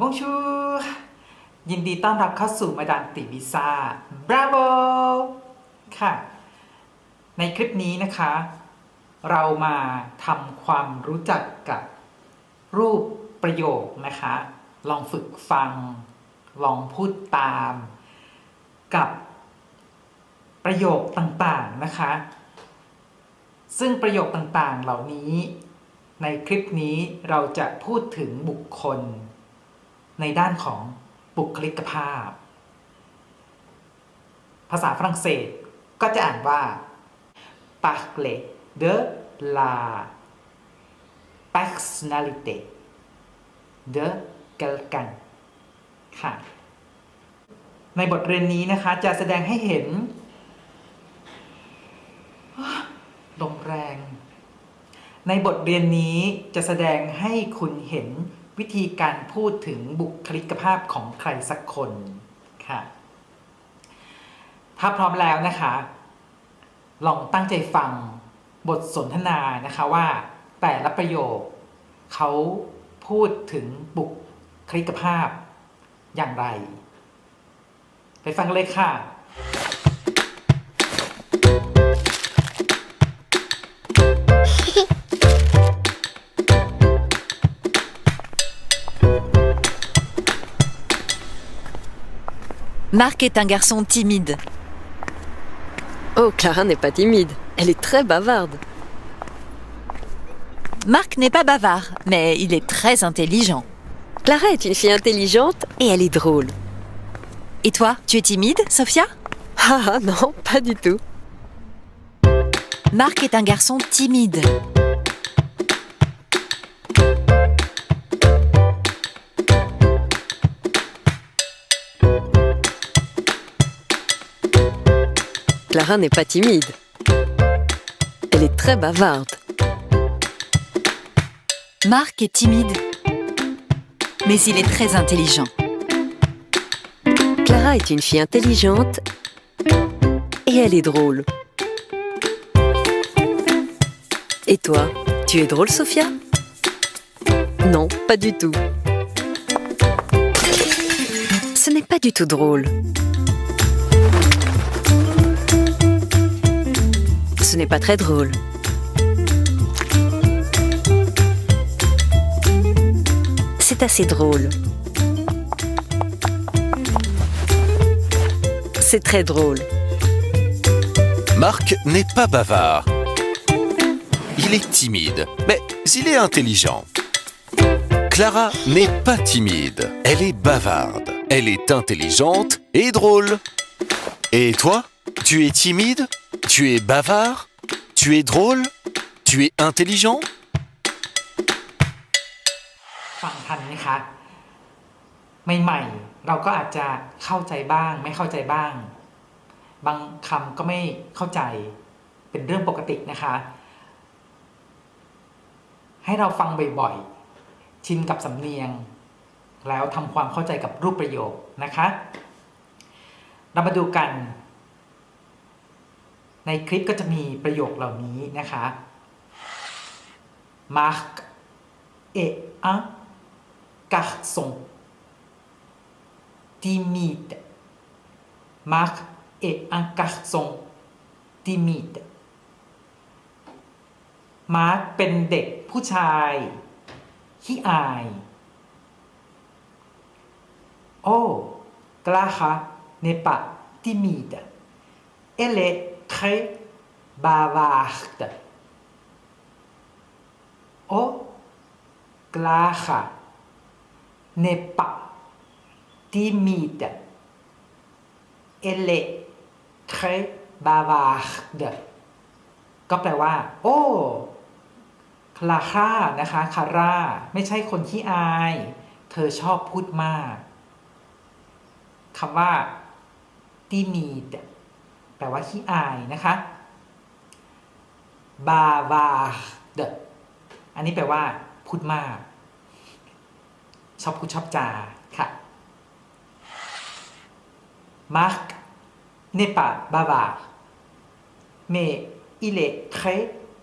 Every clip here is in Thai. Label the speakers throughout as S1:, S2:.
S1: บงชูยินดีต้อนรับเข้าสู่มาดามติวิซาบราโวค่ะ ในคลิปนี้นะคะ เรามาทำความรู้จักกับรูปประโยคนะคะ ลองฝึกฟัง ลองพูดตาม กับประโยคต่างๆนะคะ ซึ่งประโยคต่างๆเหล่านี้ ในคลิปนี้เราจะพูดถึงบุคคล ในด้านของบุคลิกภาพ ภาษาฝรั่งเศสก็จะอ่านว่า parle de la personnalité de quelqu'un ค่ะ ในบทเรียนนี้นะคะจะแสดงให้เห็นลมแรง ในบทเรียนนี้จะแสดงให้คุณเห็น วิธีการพูดถึงบุคลิกภาพของใครสักคนค่ะ ถ้าพร้อมแล้วนะคะ ลองตั้งใจฟังบทสนทนานะคะว่า แต่ละประโยคเขาพูดถึงบุคลิกภาพอย่างไร ไปฟังกันเลยค่ะ
S2: Marc est un garçon timide.
S3: Oh, Clara n'est pas timide. Elle est très bavarde.
S2: Marc n'est pas bavard, mais il est très intelligent.
S3: Clara est une fille intelligente et elle est drôle.
S2: Et toi, tu es timide, Sophia?
S3: Ah ah, non, pas du tout.
S2: Marc est un garçon timide.
S3: Clara n'est pas timide. Elle est très bavarde.
S2: Marc est timide, mais il est très intelligent.
S3: Clara est une fille intelligente et elle est drôle. Et toi, tu es drôle, Sophia? Non, pas du tout. Ce n'est pas du tout drôle. Ce n'est pas très drôle. C'est assez drôle. C'est très drôle.
S4: Marc n'est pas bavard. Il est timide, mais il est intelligent. Clara n'est pas timide, elle est bavarde. Elle est intelligente et drôle. Et toi, tu es timide? Tu es bavard Tu es drôle Tu es intelligent
S1: ฟังทันไหมคะ ใหม่ๆ เราก็อาจจะเข้าใจบ้าง ไม่เข้าใจบ้าง บางคำก็ไม่เข้าใจ เป็นเรื่องปกตินะคะ ให้เราฟังบ่อยๆ ชินกับสำเนียง แล้วทำความเข้าใจกับรูปประโยคนะคะ เรามาดูกัน ในคลิปก็จะมีประโยคเหล่านี้นะคะ Marc est un garçon timide Marc est un garçon timide มาร์กเป็นเด็กผู้ชายขี้อาย โอ้กล้าคะเนปะติมีดเอเล très bavarde o clara n'est pas timide elle est très bavarde ก็แปลว่า โอ้คลาค่านะคะคาร่า ไม่ใช่คนขี้อาย เธอชอบพูดมากคำว่าที่มีแต่ แปลว่าขี้อายนะคะบาวาเดอันนี้แปลว่า พูดมาก ชอบพูดชอบจาค่ะมาร์กเนปาบาวาเมอิเลเทร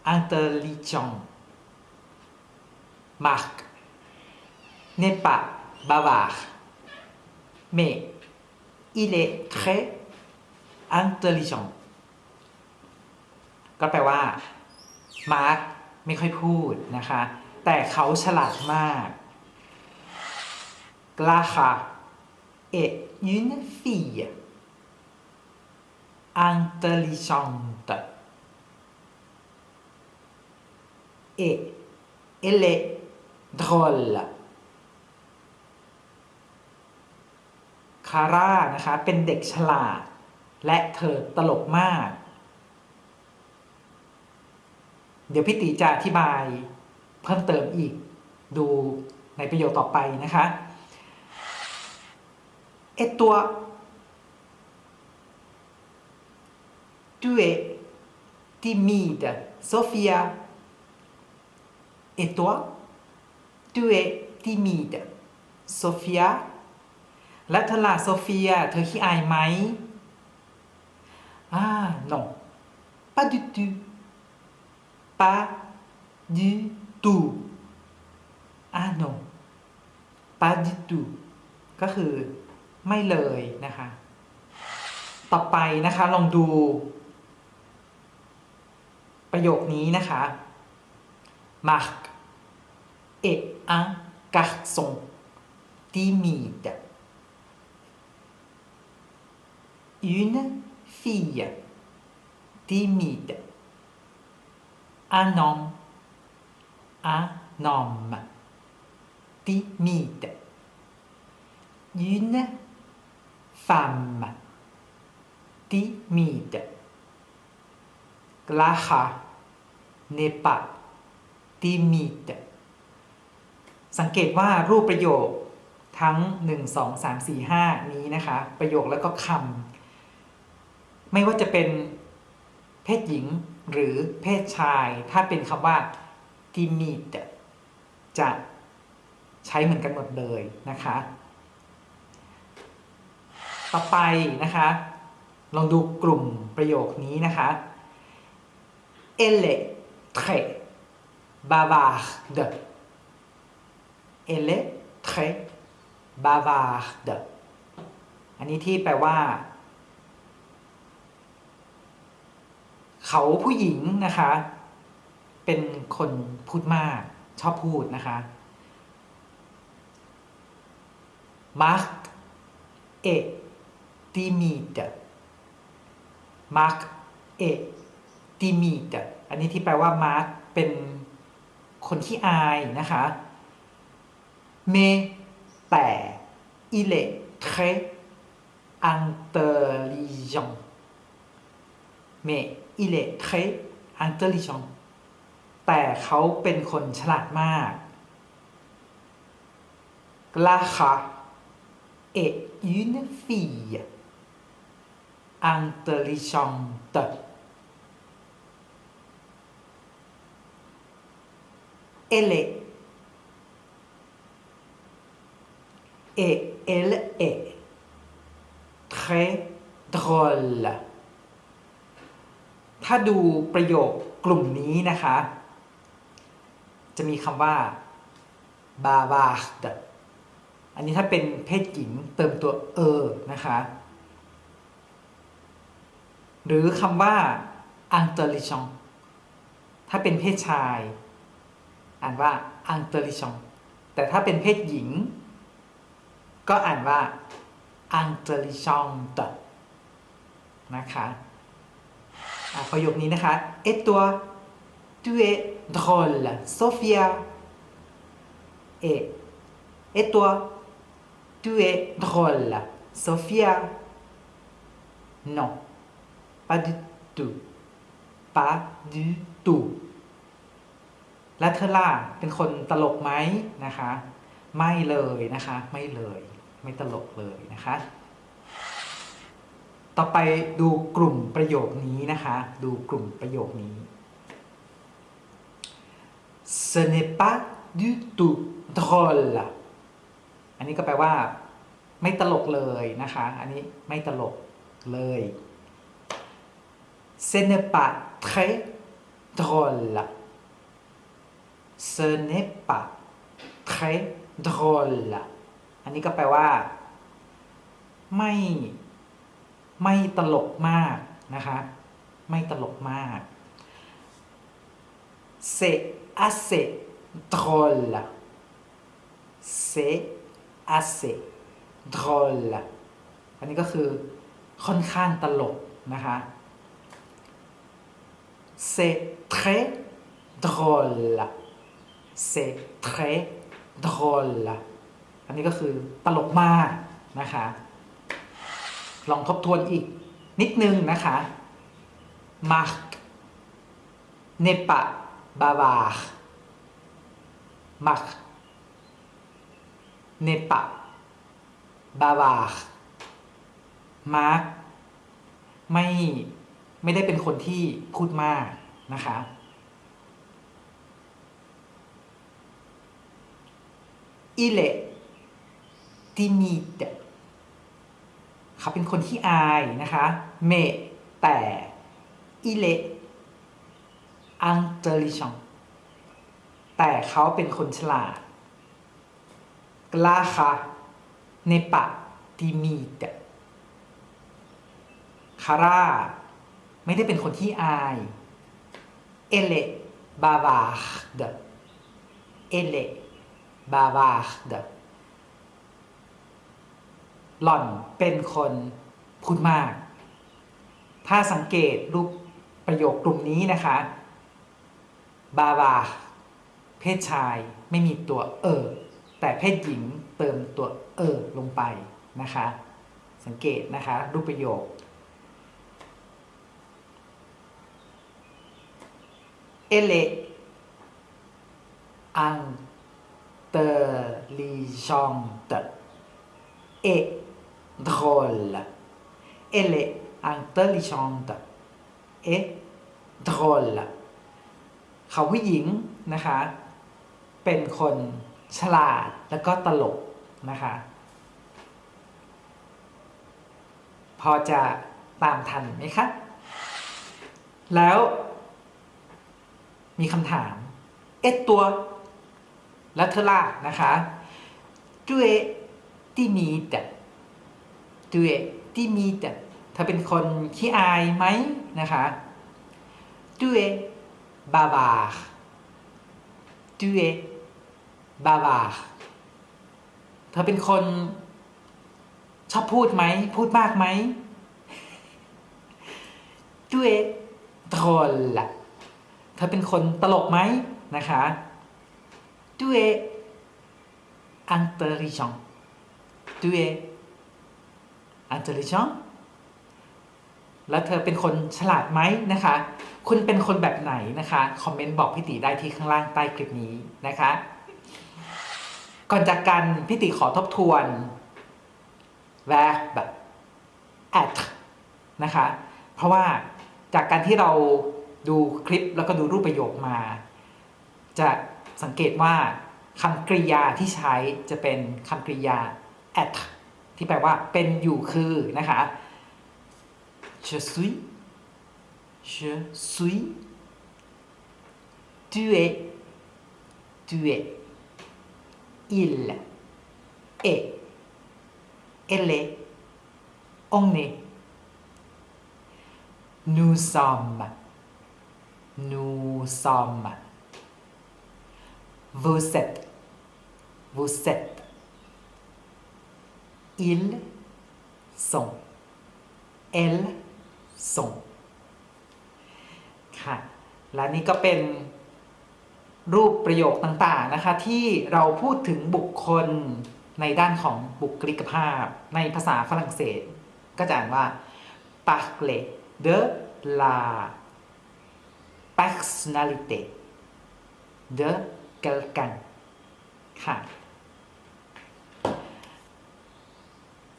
S1: อันเตอร์ลิจงมาร์กเนปาบาวาเมอิเลเทร intelligent ก็แปลว่า มาร์กไม่ค่อยพูดนะคะ แต่เขาฉลาดมากกล้าค่ะเอ็ยุนฟีอันเตลิชองต์เอเอเลดรอลล์คาร่านะคะ เป็นเด็กฉลาด และเธอตลกมาก เดี๋ยวพี่ตีจะอธิบายเพิ่มเติมอีกดูในประโยคต่อไปนะคะ Et toi Tu es timide, Sophia. Et toi Tu es timide, Sophia. และเธอล่ะโซเฟีย เธอขี้อายไหม Ah non, pas du tout. Pas du tout. Ah non, pas du tout. ก็คือไม่เลยนะคะ ต่อไปนะคะลองดู ประโยคนี้นะคะ Marc est un garçon timide. Une fille timide. Un homme, un homme timide. Une femme timide. Clara n'est pas timide สังเกตว่ารูปประโยคทั้ง 1 2 3 4 5 นี้นะคะ ประโยคแล้วก็คำ ไม่ว่าจะเป็นเพศหญิงหรือเพศชาย ถ้าเป็นคำว่า timid จะใช้เหมือนกันหมดเลยนะคะ ต่อไปนะคะ ลองดูกลุ่มประโยคนี้นะคะ Elle est très bavarde. Elle est très bavarde. อันนี้ที่แปลว่า เขาผู้หญิงนะคะ เป็นคนพูดมากชอบพูดนะคะมาร์กเอติมิดมาร์กเอติมิดอันนี้ที่แปลว่ามาร์กเป็นคนที่อายนะคะเมแต่อิเลเทรอันเตอร์ลิจงเม il est très intelligent แต่เขาเป็นคนฉลาดมาก Clara est une fille intelligente. Elle est et elle est très drôle ถ้าดูประโยคกลุ่มนี้นะคะ จะมีคำว่า bavard อันนี้ถ้าเป็นเพศหญิงเติมตัวเออนะคะ หรือคำว่า intelligent ถ้าเป็นเพศชาย อ่านว่า intelligent แต่ถ้าเป็นเพศหญิง ก็อ่านว่า intelligent นะคะ ประโยคนี้นะคะเอตัว tu es drôle Sophia เอเอตัว tu es drôle Sophia non pas du tout pas du tout และเธอล่าเป็นคนตลกไหมนะคะ ไม่เลยนะคะ ไม่เลย ไม่ตลกเลยนะคะ ต่อไปดูกลุ่มประโยคนี้นะคะ ดูกลุ่มประโยคนี้ ce n'est pas du tout drôle อันนี้ก็แปลว่า ไม่ตลกเลยนะคะ อันนี้ไม่ตลกเลย ce n'est pas très drôle ce n'est pas très drôle อันนี้ก็แปลว่า ไม่ ไม่ตลกมากนะคะ ไม่ตลกมาก c'est assez drôle c'est assez drôle อันนี้ก็คือค่อนข้างตลกนะคะ c'est très drôle c'est très drôle อันนี้ก็คือตลกมากนะคะ ลองทบทวนอีกนิดนึงนะคะมาร์กเนปะบาบามาร์กเนปะบาบามาร์กไม่ไม่ได้เป็นคนที่พูดมากนะคะอิเลตินิด เขาเป็นคนที่อายนะคะ เมแต่อิเลอังเจริชองแต่เขาเป็นคนฉลาดกล้าค่ะในปะติมีเตคาร่าไม่ได้เป็นคนที่อาย เอเลบาวาเดเอเลบาวาเด หล่อนเป็นคนพูดมาก ถ้าสังเกตรูปประโยคกลุ่มนี้นะคะ บาบา เพศชายไม่มีตัวเออ แต่เพศหญิงเติมตัวเออลงไปนะคะ สังเกตนะคะ รูปประโยค Elle est intelligente et drôle. Elle est intelligente et drôle. เขาผู้หญิงนะคะ เป็นคนฉลาดแล้วก็ตลกนะคะ พอจะตามทันไหมคะ แล้ว มีคำถาม เอ็ดตัว แล้วเธอล่ะนะคะ tu es timide tu es timide เธอเป็นคนขี้อายไหมนะคะ tu es bavard tu es bavard เธอเป็นคนชอบพูดไหม พูดมากไหม tu es drôle เธอเป็นคนตลกไหมนะคะ tu es intelligent tu es intelligent แล้วเธอเป็นคนฉลาดไหมนะคะ คุณเป็นคนแบบไหนนะคะ คอมเมนต์บอกพี่ติได้ที่ข้างล่างใต้คลิปนี้นะคะ ก่อนจากกันพี่ติขอทบทวน verb at นะคะ เพราะว่าจากการที่เราดูคลิปแล้วก็ดูรูปประโยคมา จะสังเกตว่าคำกริยาที่ใช้จะเป็นคำกริยา at ที่แปลว่าเป็นอยู่คือนะคะ je suis je suis tu es tu es il est elle est on est nous sommes nous sommes vous êtes vous êtes ils sont elles sont ค่ะ และนี่ก็เป็นรูปประโยคต่างๆนะคะ ที่เราพูดถึงบุคคลในด้านของบุคลิกภาพ ในภาษาฝรั่งเศส ก็จะอ่านว่า parler de la personnalité de quelqu'un ค่ะ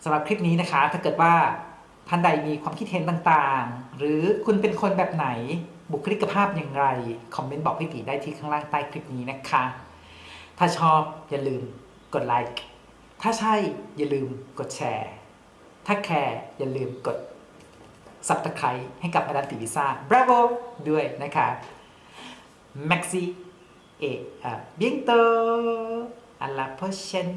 S1: สำหรับคลิปนี้นะคะ ถ้าเกิดว่าท่านใดมีความคิดเห็นต่างๆ หรือคุณเป็นคนแบบไหนบุคลิกภาพอย่างไร คอมเมนต์บอกพี่ตีได้ที่ข้างล่างใต้คลิปนี้นะคะ ถ้าชอบอย่าลืมกดไลค์ถ้าใช่อย่าลืมกดแชร์ ถ้าแคร์อย่าลืมกด subscribe ให้กับมาดามติวิซ่า bravo ด้วยนะคะ Maxi et à bientôt à la prochaine